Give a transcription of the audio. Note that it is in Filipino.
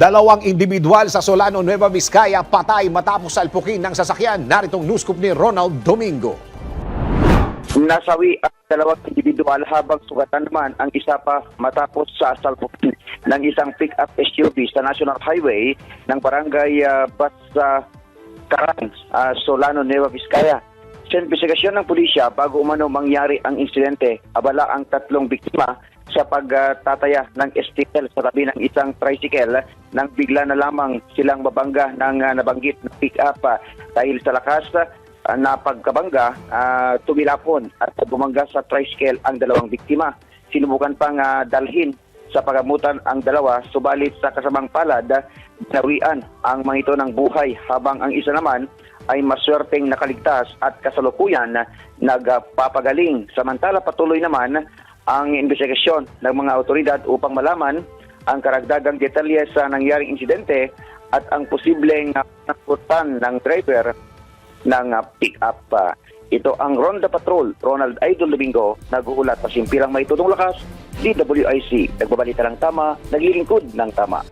Dalawang individual sa Solano, Nueva Vizcaya patay matapos salpukin ng sasakyan. Naritong news ni Ronald Domingo. Nasawi ang dalawang individual habang sugatan naman ang isa pa matapos sa salpukin ng isang pick-up SUV sa National Highway ng barangay uh, Basa Karang, ah, Solano, Nueva Vizcaya. Sa investigasyon ng pulisya, bago umano mangyari ang insidente, abala ang tatlong biktima sa pagtataya ng STL sa tabi ng isang tricycle nang bigla na lamang silang mabangga ng ah, nabanggit na pick-up ah, dahil sa lakas ah, na pagkabangga, ah, tumilapon at bumangga sa tricycle ang dalawang biktima. Sinubukan pang ah, dalhin sa pagamutan ang dalawa, subalit sa kasamang palad, nawian ang mga ito ng buhay habang ang isa naman ay maswerteng nakaligtas at kasalukuyan na nagpapagaling. Samantala patuloy naman ang investigasyon ng mga otoridad upang malaman ang karagdagang detalye sa nangyaring insidente at ang posibleng nakutan ng driver ng uh, pick-up. ito ang Ronda Patrol, Ronald Idol Domingo, nag-uulat pasimpilang may tutong lakas, DWIC, nagbabalita ng tama, naglilingkod ng tama.